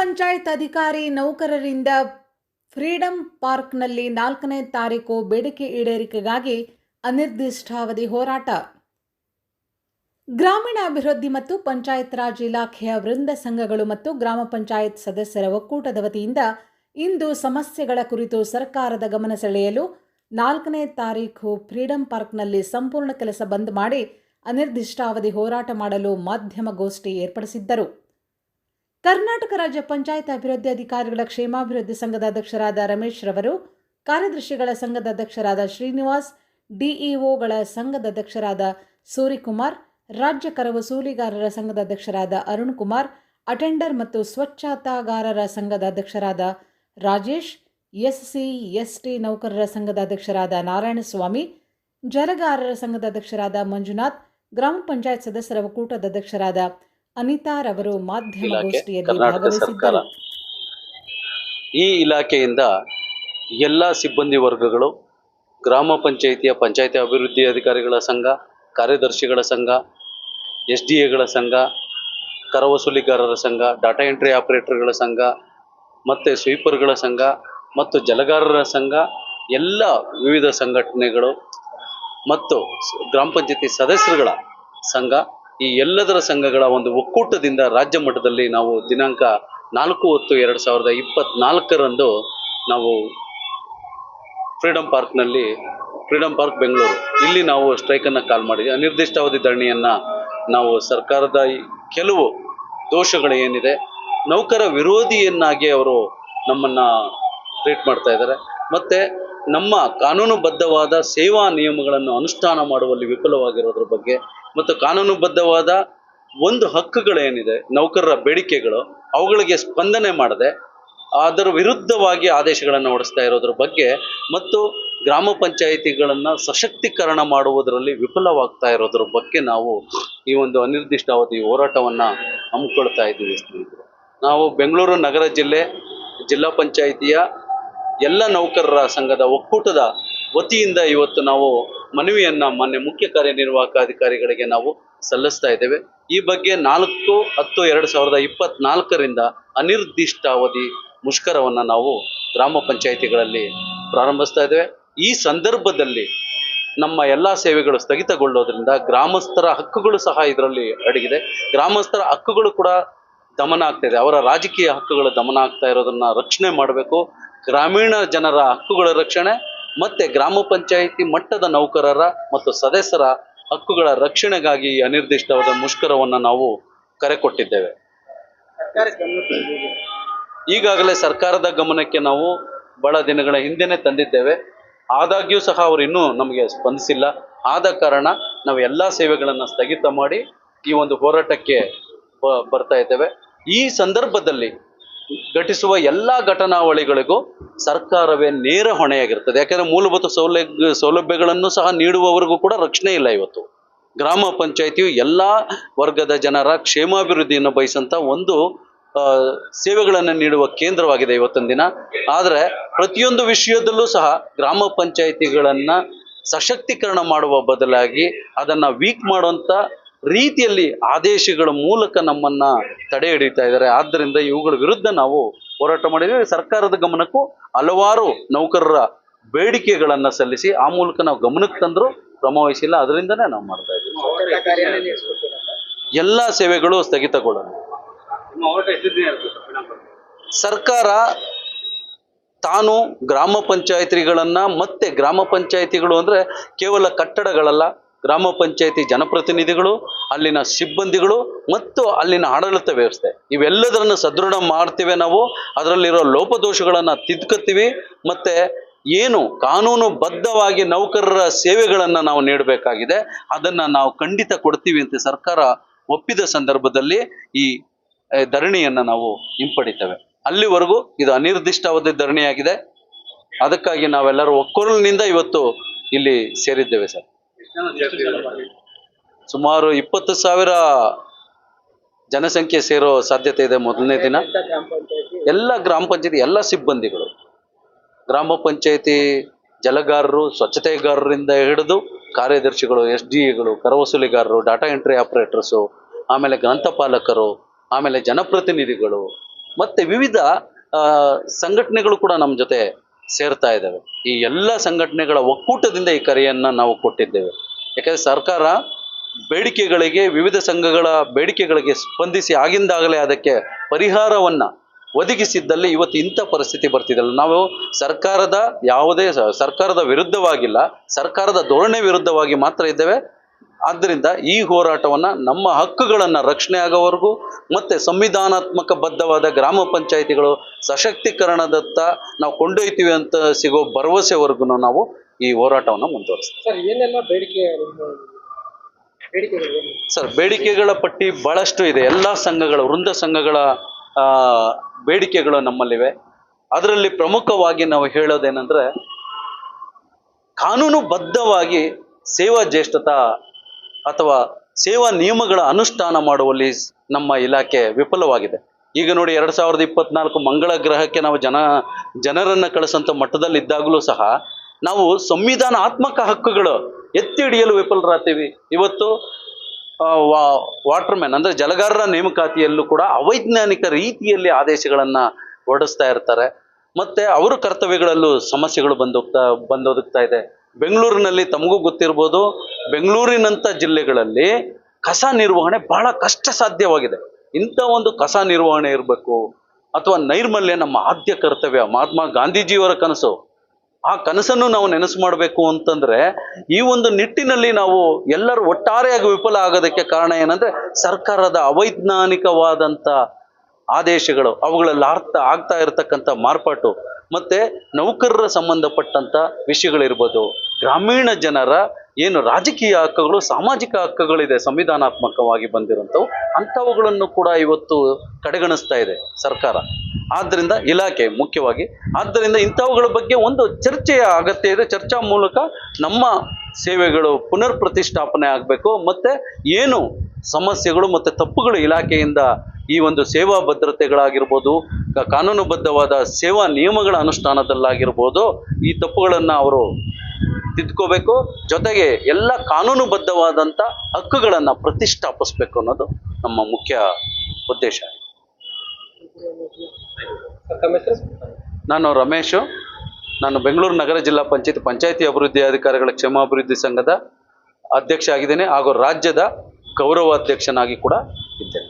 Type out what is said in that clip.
ಪಂಚಾಯತ್ ಅಧಿಕಾರಿ ನೌಕರರಿಂದ ಫ್ರೀಡಂ ಪಾರ್ಕ್ನಲ್ಲಿ ನಾಲ್ಕನೇ ತಾರೀಕು ಬೇಡಿಕೆ ಈಡೇರಿಕೆಗಾಗಿ ಅನಿರ್ದಿಷ್ಟಾವಧಿ ಹೋರಾಟ. ಗ್ರಾಮೀಣಾಭಿವೃದ್ಧಿ ಮತ್ತು ಪಂಚಾಯತ್ ರಾಜ್ ಇಲಾಖೆಯ ವೃಂದ ಸಂಘಗಳು ಮತ್ತು ಗ್ರಾಮ ಪಂಚಾಯತ್ ಸದಸ್ಯರ ಒಕ್ಕೂಟದ ವತಿಯಿಂದ ಇಂದು ಸಮಸ್ಯೆಗಳ ಕುರಿತು ಸರ್ಕಾರದ ಗಮನ ಸೆಳೆಯಲು ನಾಲ್ಕನೇ ತಾರೀಖು ಫ್ರೀಡಂ ಪಾರ್ಕ್ನಲ್ಲಿ ಸಂಪೂರ್ಣ ಕೆಲಸ ಬಂದ್ ಮಾಡಿ ಅನಿರ್ದಿಷ್ಟಾವಧಿ ಹೋರಾಟ ಮಾಡಲು ಮಾಧ್ಯಮಗೋಷ್ಠಿ ಏರ್ಪಡಿಸಿದ್ದರು. ಕರ್ನಾಟಕ ರಾಜ್ಯ ಪಂಚಾಯತ್ ಅಭಿವೃದ್ಧಿ ಅಧಿಕಾರಿಗಳ ಕ್ಷೇಮಾಭಿವೃದ್ಧಿ ಸಂಘದ ಅಧ್ಯಕ್ಷರಾದ ರಮೇಶ್ ರವರು, ಕಾರ್ಯದರ್ಶಿಗಳ ಸಂಘದ ಅಧ್ಯಕ್ಷರಾದ ಶ್ರೀನಿವಾಸ್, ಡಿಇಒಗಳ ಸಂಘದ ಅಧ್ಯಕ್ಷರಾದ ಸೂರಿಕುಮಾರ್, ರಾಜ್ಯ ಕರ ವಸೂಲಿಗಾರರ ಸಂಘದ ಅಧ್ಯಕ್ಷರಾದ ಅರುಣ್ ಕುಮಾರ್ ಅಟೆಂಡರ್ ಮತ್ತು ಸ್ವಚ್ಛತಾಗಾರರ ಸಂಘದ ಅಧ್ಯಕ್ಷರಾದ ರಾಜೇಶ್, ಎಸ್ಸಿ, ಎಸ್ಟಿ ನೌಕರರ ಸಂಘದ ಅಧ್ಯಕ್ಷರಾದ ನಾರಾಯಣಸ್ವಾಮಿ, ಜಲಗಾರರ ಸಂಘದ ಅಧ್ಯಕ್ಷರಾದ ಮಂಜುನಾಥ್, ಗ್ರಾಮ ಪಂಚಾಯತ್ ಸದಸ್ಯರ ಒಕ್ಕೂಟದ ಅಧ್ಯಕ್ಷರಾದ ಅನಿತಾ ರವರು ಮಾಧ್ಯಮಗೋಷ್ಠಿಯಲ್ಲಿ ಭಾಗವಹಿಸಿದ್ದರು. ಈ ಇಲಾಖೆಯಿಂದ ಎಲ್ಲ ಸಿಬ್ಬಂದಿ ವರ್ಗಗಳು ಗ್ರಾಮ ಪಂಚಾಯಿತಿಯ ಪಂಚಾಯಿತಿ ಅಭಿವೃದ್ಧಿ ಅಧಿಕಾರಿಗಳ ಸಂಘ ಕಾರ್ಯದರ್ಶಿಗಳ ಸಂಘ ಎಸ್ ಡಿ ಎಗಳ ಸಂಘ ಕರ ವಸೂಲಿಗಾರರ ಸಂಘ ಡಾಟಾ ಎಂಟ್ರಿ ಆಪರೇಟರ್ಗಳ ಸಂಘ ಮತ್ತು ಸ್ವೀಪರ್ಗಳ ಸಂಘ ಮತ್ತು ಜಲಗಾರರ ಸಂಘ ಎಲ್ಲ ವಿವಿಧ ಸಂಘಟನೆಗಳು ಮತ್ತು ಗ್ರಾಮ ಪಂಚಾಯತಿ ಸದಸ್ಯರುಗಳ ಸಂಘ ಈ ಎಲ್ಲದರ ಸಂಘಗಳ ಒಂದು ಒಕ್ಕೂಟದಿಂದ ರಾಜ್ಯ ಮಟ್ಟದಲ್ಲಿ ನಾವು ದಿನಾಂಕ ನಾಲ್ಕು ಹೊತ್ತು ಎರಡು ಸಾವಿರದ ಇಪ್ಪತ್ನಾಲ್ಕರಂದು ನಾವು ಫ್ರೀಡಂ ಪಾರ್ಕ್ನಲ್ಲಿ, ಫ್ರೀಡಂ ಪಾರ್ಕ್ ಬೆಂಗಳೂರು. ಇಲ್ಲಿ ನಾವು ಸ್ಟ್ರೈಕನ್ನು ಕಾಲ್ ಮಾಡಿದ್ವಿ. ಅನಿರ್ದಿಷ್ಟಾವಧಿ ಧರಣಿಯನ್ನು ನಾವು ಸರ್ಕಾರದ ಕೆಲವು ದೋಷಗಳು ಏನಿದೆ ನೌಕರ ವಿರೋಧಿಯನ್ನಾಗಿ ಅವರು ನಮ್ಮನ್ನು ಟ್ರೀಟ್ ಮಾಡ್ತಾ ಇದ್ದಾರೆ. ಮತ್ತು ನಮ್ಮ ಕಾನೂನುಬದ್ಧವಾದ ಸೇವಾ ನಿಯಮಗಳನ್ನು ಅನುಷ್ಠಾನ ಮಾಡುವಲ್ಲಿ ವಿಫಲವಾಗಿರೋದ್ರ ಬಗ್ಗೆ ಮತ್ತು ಕಾನೂನುಬದ್ಧವಾದ ಒಂದು ಹಕ್ಕುಗಳೇನಿದೆ, ನೌಕರರ ಬೇಡಿಕೆಗಳು, ಅವುಗಳಿಗೆ ಸ್ಪಂದನೆ ಮಾಡದೆ ಅದರ ವಿರುದ್ಧವಾಗಿ ಆದೇಶಗಳನ್ನು ಹೊರಡಿಸ್ತಾ ಇರೋದ್ರ ಬಗ್ಗೆ ಮತ್ತು ಗ್ರಾಮ ಪಂಚಾಯಿತಿಗಳನ್ನು ಸಶಕ್ತೀಕರಣ ಮಾಡುವುದರಲ್ಲಿ ವಿಫಲವಾಗ್ತಾ ಇರೋದ್ರ ಬಗ್ಗೆ ನಾವು ಈ ಒಂದು ಅನಿರ್ದಿಷ್ಟಾವಧಿ ಹೋರಾಟವನ್ನು ಹಮ್ಮಿಕೊಳ್ತಾ ಇದ್ದೀವಿ ಸ್ನೇಹಿತರು. ನಾವು ಬೆಂಗಳೂರು ನಗರ ಜಿಲ್ಲೆ ಜಿಲ್ಲಾ ಪಂಚಾಯಿತಿಯ ಎಲ್ಲ ನೌಕರರ ಸಂಘದ ಒಕ್ಕೂಟದ ವತಿಯಿಂದ ಇವತ್ತು ನಾವು ಮನವಿಯನ್ನು ಮಾನ್ಯ ಮುಖ್ಯ ಕಾರ್ಯನಿರ್ವಾಹಕ ಅಧಿಕಾರಿಗಳಿಗೆ ನಾವು ಸಲ್ಲಿಸ್ತಾ ಇದ್ದೇವೆ. ಈ ಬಗ್ಗೆ ನಾಲ್ಕು ಹತ್ತು ಎರಡು ಸಾವಿರದ ಇಪ್ಪತ್ನಾಲ್ಕರಿಂದ ಅನಿರ್ದಿಷ್ಟಾವಧಿ ಮುಷ್ಕರವನ್ನು ನಾವು ಗ್ರಾಮ ಪಂಚಾಯಿತಿಗಳಲ್ಲಿ ಪ್ರಾರಂಭಿಸ್ತಾ ಇದ್ದೇವೆ. ಈ ಸಂದರ್ಭದಲ್ಲಿ ನಮ್ಮ ಎಲ್ಲ ಸೇವೆಗಳು ಸ್ಥಗಿತಗೊಳ್ಳೋದ್ರಿಂದ ಗ್ರಾಮಸ್ಥರ ಹಕ್ಕುಗಳು ಸಹ ಇದರಲ್ಲಿ ಅಡಗಿದೆ. ಗ್ರಾಮಸ್ಥರ ಹಕ್ಕುಗಳು ಕೂಡ ದಮನ ಆಗ್ತಾ ಇದೆ. ಅವರ ರಾಜಕೀಯ ಹಕ್ಕುಗಳು ದಮನ ಆಗ್ತಾ ಇರೋದನ್ನ ರಕ್ಷಣೆ ಮಾಡಬೇಕು. ಗ್ರಾಮೀಣ ಜನರ ಹಕ್ಕುಗಳ ರಕ್ಷಣೆ ಮತ್ತೆ ಗ್ರಾಮ ಪಂಚಾಯಿತಿ ಮಟ್ಟದ ನೌಕರರ ಮತ್ತು ಸದಸ್ಯರ ಹಕ್ಕುಗಳ ರಕ್ಷಣೆಗಾಗಿ ಅನಿರ್ದಿಷ್ಟವಾದ ಮುಷ್ಕರವನ್ನು ನಾವು ಕರೆ ಕೊಟ್ಟಿದ್ದೇವೆ. ಈಗಾಗಲೇ ಸರ್ಕಾರದ ಗಮನಕ್ಕೆ ನಾವು ಬಹಳ ದಿನಗಳ ಹಿಂದೆನೇ ತಂದಿದ್ದೇವೆ. ಆದಾಗ್ಯೂ ಸಹ ಅವರು ಇನ್ನೂ ನಮಗೆ ಸ್ಪಂದಿಸಿಲ್ಲ. ಆದ ಕಾರಣ ನಾವು ಎಲ್ಲ ಸೇವೆಗಳನ್ನು ಸ್ಥಗಿತ ಮಾಡಿ ಈ ಒಂದು ಹೋರಾಟಕ್ಕೆ ಬರ್ತಾ ಇದ್ದೇವೆ. ಈ ಸಂದರ್ಭದಲ್ಲಿ ಘಟಿಸುವ ಎಲ್ಲ ಘಟನಾವಳಿಗಳಿಗೂ ಸರ್ಕಾರವೇ ನೇರ ಹೊಣೆಯಾಗಿರ್ತದೆ. ಯಾಕಂದರೆ ಮೂಲಭೂತ ಸೌಲಭ್ಯ, ಸೌಲಭ್ಯಗಳನ್ನು ಸಹ ನೀಡುವವರೆಗೂ ಕೂಡ ರಕ್ಷಣೆ ಇಲ್ಲ ಇವತ್ತು. ಗ್ರಾಮ ಪಂಚಾಯಿತಿಯು ಎಲ್ಲ ವರ್ಗದ ಜನರ ಕ್ಷೇಮಾಭಿವೃದ್ಧಿಯನ್ನು ಬಯಸಂತ ಒಂದು ಸೇವೆಗಳನ್ನು ನೀಡುವ ಕೇಂದ್ರವಾಗಿದೆ ಇವತ್ತಿನ ದಿನ. ಆದರೆ ಪ್ರತಿಯೊಂದು ವಿಷಯದಲ್ಲೂ ಸಹ ಗ್ರಾಮ ಪಂಚಾಯಿತಿಗಳನ್ನು ಸಶಕ್ತೀಕರಣ ಮಾಡುವ ಬದಲಾಗಿ ಅದನ್ನು ವೀಕ್ ಮಾಡುವಂಥ ರೀತಿಯಲ್ಲಿ ಆದೇಶಗಳ ಮೂಲಕ ನಮ್ಮನ್ನ ತಡೆ ಹಿಡಿತಾ ಇದ್ದಾರೆ. ಆದ್ದರಿಂದ ಇವುಗಳ ವಿರುದ್ಧ ನಾವು ಹೋರಾಟ ಮಾಡಿದ್ದೇವೆ. ಸರ್ಕಾರದ ಗಮನಕ್ಕೂ ಹಲವಾರು ನೌಕರರ ಬೇಡಿಕೆಗಳನ್ನು ಸಲ್ಲಿಸಿ ಆ ಮೂಲಕ ನಾವು ಗಮನಕ್ಕೆ ತಂದರೂ ಕ್ರಮ ವಹಿಸಿಲ್ಲ ಅದರಿಂದನೇ ನಾವು ಮಾಡ್ತಾ ಇದ್ದೀವಿ. ಎಲ್ಲ ಸೇವೆಗಳು ಸ್ಥಗಿತಗೊಳ್ಳೋಣ ಸರ್ಕಾರ ತಾನು ಗ್ರಾಮ ಪಂಚಾಯತಿಗಳನ್ನು ಮತ್ತೆ ಗ್ರಾಮ ಪಂಚಾಯತಿಗಳು ಅಂದರೆ ಕೇವಲ ಕಟ್ಟಡಗಳಲ್ಲ ಗ್ರಾಮ ಪಂಚಾಯತಿ ಜನಪ್ರತಿನಿಧಿಗಳು, ಅಲ್ಲಿನ ಸಿಬ್ಬಂದಿಗಳು ಮತ್ತು ಅಲ್ಲಿನ ಆಡಳಿತ ವ್ಯವಸ್ಥೆ. ಇವೆಲ್ಲದರನ್ನು ಸದೃಢ ಮಾಡ್ತೀವಿ ನಾವು. ಅದರಲ್ಲಿರೋ ಲೋಪದೋಷಗಳನ್ನು ತಿದ್ಕೋತೀವಿ ಮತ್ತು ಏನು ಕಾನೂನುಬದ್ಧವಾಗಿ ನೌಕರರ ಸೇವೆಗಳನ್ನು ನಾವು ನೀಡಬೇಕಾಗಿದೆ. ಅದನ್ನು ನಾವು ಖಂಡಿತ ಕೊಡ್ತೀವಿ ಅಂತ ಸರ್ಕಾರ ಒಪ್ಪಿದ ಸಂದರ್ಭದಲ್ಲಿ ಈ ಧರಣಿಯನ್ನು ನಾವು ಹಿಂಪಡಿತೇವೆ. ಅಲ್ಲಿವರೆಗೂ ಇದು ಅನಿರ್ದಿಷ್ಟಾವಧಿ ಧರಣಿಯಾಗಿದೆ. ಅದಕ್ಕಾಗಿ ನಾವೆಲ್ಲರೂ ಒಕ್ಕೊರಲಿನಿಂದ ಇವತ್ತು ಇಲ್ಲಿ ಸೇರಿದ್ದೇವೆ ಸರ್. ಸುಮಾರು ಇಪ್ಪತ್ತು ಸಾವಿರ ಜನಸಂಖ್ಯೆ ಸೇರೋ ಸಾಧ್ಯತೆ ಇದೆ ಮೊದಲನೇ ದಿನ. ಎಲ್ಲ ಗ್ರಾಮ ಪಂಚಾಯತಿ, ಎಲ್ಲ ಸಿಬ್ಬಂದಿಗಳು. ಗ್ರಾಮ ಪಂಚಾಯತಿ ಜಲಗಾರರು, ಸ್ವಚ್ಛತೆಗಾರರಿಂದ ಹಿಡಿದು ಕಾರ್ಯದರ್ಶಿಗಳು, ಎಸ್ ಡಿ ಎಗಳು, ಕರವಸೂಲಿಗಾರರು, ಡಾಟಾ ಎಂಟ್ರಿ ಆಪರೇಟರ್ಸು, ಆಮೇಲೆ ಗ್ರಂಥಪಾಲಕರು, ಆಮೇಲೆ ಜನಪ್ರತಿನಿಧಿಗಳು, ಮತ್ತು ವಿವಿಧ ಸಂಘಟನೆಗಳು ಕೂಡ ನಮ್ಮ ಜೊತೆ ಸೇರ್ತಾ ಇದ್ದಾವೆ. ಈ ಎಲ್ಲ ಸಂಘಟನೆಗಳ ಒಕ್ಕೂಟದಿಂದ ಈ ಕರೆಯನ್ನು ನಾವು ಕೊಟ್ಟಿದ್ದೇವೆ. ಯಾಕಂದರೆ ಸರ್ಕಾರ ಬೇಡಿಕೆಗಳಿಗೆ, ವಿವಿಧ ಸಂಘಗಳ ಬೇಡಿಕೆಗಳಿಗೆ ಸ್ಪಂದಿಸಿ ಆಗಿಂದಾಗಲೇ ಅದಕ್ಕೆ ಪರಿಹಾರವನ್ನು ಒದಗಿಸಿದ್ದಲ್ಲಿ ಇವತ್ತು ಇಂಥ ಪರಿಸ್ಥಿತಿ ಬರ್ತಿದ್ದಲ್ಲ ನಾವು ಸರ್ಕಾರದ ಯಾವುದೇ ಸರ್ಕಾರದ ವಿರುದ್ಧವಾಗಿಲ್ಲ, ಸರ್ಕಾರದ ಧೋರಣೆ ವಿರುದ್ಧವಾಗಿ ಮಾತ್ರ ಇದ್ದೇವೆ. ಆದ್ದರಿಂದ ಈ ಹೋರಾಟವನ್ನು ನಮ್ಮ ಹಕ್ಕುಗಳನ್ನು ರಕ್ಷಣೆ ಆಗೋವರೆಗೂ ಮತ್ತು ಸಂವಿಧಾನಾತ್ಮಕ ಬದ್ಧವಾದ ಗ್ರಾಮ ಪಂಚಾಯಿತಿಗಳು ಸಶಕ್ತೀಕರಣದತ್ತ ನಾವು ಕೊಂಡೊಯ್ತೀವಿ ಅಂತ ಸಿಗೋ ಭರವಸೆವರೆಗೂ ನಾವು ಈ ಹೋರಾಟವನ್ನು ಮುಂದುವರಿಸ್ತೀವಿ. ಸರ್ ಏನೆಲ್ಲ ಬೇಡಿಕೆ ಬೇಡಿಕೆಗಳು? ಸರ್ ಬೇಡಿಕೆಗಳ ಪಟ್ಟಿ ಭಾಳಷ್ಟು ಇದೆ. ಎಲ್ಲ ಸಂಘಗಳ ವೃಂದ ಸಂಘಗಳ ಬೇಡಿಕೆಗಳು ನಮ್ಮಲ್ಲಿವೆ. ಅದರಲ್ಲಿ ಪ್ರಮುಖವಾಗಿ ನಾವು ಹೇಳೋದೇನೆಂದರೆ ಕಾನೂನುಬದ್ಧವಾಗಿ ಸೇವಾ ಜ್ಯೇಷ್ಠತಾ ಅಥವಾ ಸೇವಾ ನಿಯಮಗಳ ಅನುಷ್ಠಾನ ಮಾಡುವಲ್ಲಿ ನಮ್ಮ ಇಲಾಖೆ ವಿಫಲವಾಗಿದೆ. ಈಗ ನೋಡಿ ಎರಡು ಸಾವಿರದ ಇಪ್ಪತ್ನಾಲ್ಕು ಮಂಗಳ ಗ್ರಹಕ್ಕೆ ನಾವು ಜನ, ಜನರನ್ನು ಕಳಿಸೋಂಥ ಮಟ್ಟದಲ್ಲಿದ್ದಾಗಲೂ ಸಹ ನಾವು ಸಂವಿಧಾನಾತ್ಮಕ ಹಕ್ಕುಗಳು ಎತ್ತಿ ಹಿಡಿಯಲು ವಿಫಲರಾಗ್ತೀವಿ. ಇವತ್ತು ವಾ, ವಾಟರ್ಮ್ಯಾನ್ ಅಂದರೆ ಜಲಗಾರರ ನೇಮಕಾತಿಯಲ್ಲೂ ಕೂಡ ಅವೈಜ್ಞಾನಿಕ ರೀತಿಯಲ್ಲಿ ಆದೇಶಗಳನ್ನು ಹೊರಡಿಸ್ತಾ ಇರ್ತಾರೆ. ಮತ್ತು ಅವರ ಕರ್ತವ್ಯಗಳಲ್ಲೂ ಸಮಸ್ಯೆಗಳು ಬಂದೋಗ್ತಾ, ಬಂದೊದಗ್ತಾ ಇದೆ. ಬೆಂಗಳೂರಿನಲ್ಲಿ ತಮಗೂ ಗೊತ್ತಿರ್ಬೋದು. ಬೆಂಗಳೂರಿನಂಥ ಜಿಲ್ಲೆಗಳಲ್ಲಿ ಕಸ ನಿರ್ವಹಣೆ ಬಹಳ ಕಷ್ಟ ಸಾಧ್ಯವಾಗಿದೆ ಇಂಥ ಒಂದು ಕಸ ನಿರ್ವಹಣೆ ಇರಬೇಕು ಅಥವಾ ನೈರ್ಮಲ್ಯ ನಮ್ಮ ಆದ್ಯ ಕರ್ತವ್ಯ, ಮಹಾತ್ಮ ಗಾಂಧೀಜಿಯವರ ಕನಸು, ಆ ಕನಸನ್ನು ನಾವು ನೆನಸು ಮಾಡಬೇಕು ಅಂತಂದ್ರೆ ಈ ಒಂದು ನಿಟ್ಟಿನಲ್ಲಿ ನಾವು ಎಲ್ಲರೂ ಒಟ್ಟಾರೆಯಾಗಿ ವಿಫಲ ಆಗೋದಕ್ಕೆ ಕಾರಣ ಏನಂದ್ರೆ ಸರ್ಕಾರದ ಅವೈಜ್ಞಾನಿಕವಾದಂಥ ಆದೇಶಗಳು, ಅವುಗಳಲ್ಲಿ ಅರ್ಥ ಆಗ್ತಾ ಇರತಕ್ಕಂಥ ಮಾರ್ಪಾಟು ಮತ್ತೆ ನೌಕರರ ಸಂಬಂಧಪಟ್ಟಂಥ ವಿಷಯಗಳಿರ್ಬೋದು, ಗ್ರಾಮೀಣ ಜನರ ಏನು ರಾಜಕೀಯ ಹಕ್ಕುಗಳು, ಸಾಮಾಜಿಕ ಹಕ್ಕುಗಳಿದೆ, ಸಂವಿಧಾನಾತ್ಮಕವಾಗಿ ಬಂದಿರುವಂಥವು, ಅಂಥವುಗಳನ್ನು ಕೂಡ ಇವತ್ತು ಕಡೆಗಣಿಸ್ತಾ ಇದೆ ಸರ್ಕಾರ. ಆದ್ದರಿಂದ ಇಲಾಖೆ ಮುಖ್ಯವಾಗಿ. ಆದ್ದರಿಂದ ಇಂಥವುಗಳ ಬಗ್ಗೆ ಒಂದು ಚರ್ಚೆಯ ಅಗತ್ಯ ಇದೆ. ಚರ್ಚಾ ಮೂಲಕ ನಮ್ಮ ಸೇವೆಗಳು ಪುನರ್ ಪ್ರತಿಷ್ಠಾಪನೆ ಆಗಬೇಕು. ಮತ್ತು ಏನು ಸಮಸ್ಯೆಗಳು ಮತ್ತು ತಪ್ಪುಗಳು ಇಲಾಖೆಯಿಂದ ಈ ಒಂದು ಸೇವಾ ಭದ್ರತೆಗಳಾಗಿರ್ಬೋದು ಕಾನೂನುಬದ್ಧವಾದ ಸೇವಾ ನಿಯಮಗಳ ಅನುಷ್ಠಾನದಲ್ಲಾಗಿರ್ಬೋದು, ಈ ತಪ್ಪುಗಳನ್ನು ಅವರು ತಿದ್ಕೋಬೇಕು. ಜೊತೆಗೆ ಎಲ್ಲ ಕಾನೂನುಬದ್ಧವಾದಂಥ ಹಕ್ಕುಗಳನ್ನು ಪ್ರತಿಷ್ಠಾಪಿಸ್ಬೇಕು ಅನ್ನೋದು ನಮ್ಮ ಮುಖ್ಯ ಉದ್ದೇಶ. ನಾನು ರಮೇಶು, ನಾನು ಬೆಂಗಳೂರು ನಗರ ಜಿಲ್ಲಾ ಪಂಚಾಯತ್, ಪಂಚಾಯತಿ ಅಭಿವೃದ್ಧಿ ಅಧಿಕಾರಿಗಳ ಕ್ಷೇಮಾಭಿವೃದ್ಧಿ ಸಂಘದ ಅಧ್ಯಕ್ಷ ಆಗಿದ್ದೇನೆ ಹಾಗೂ ರಾಜ್ಯದ ಗೌರವಾಧ್ಯಕ್ಷನಾಗಿ ಕೂಡ ಇದ್ದೇನೆ.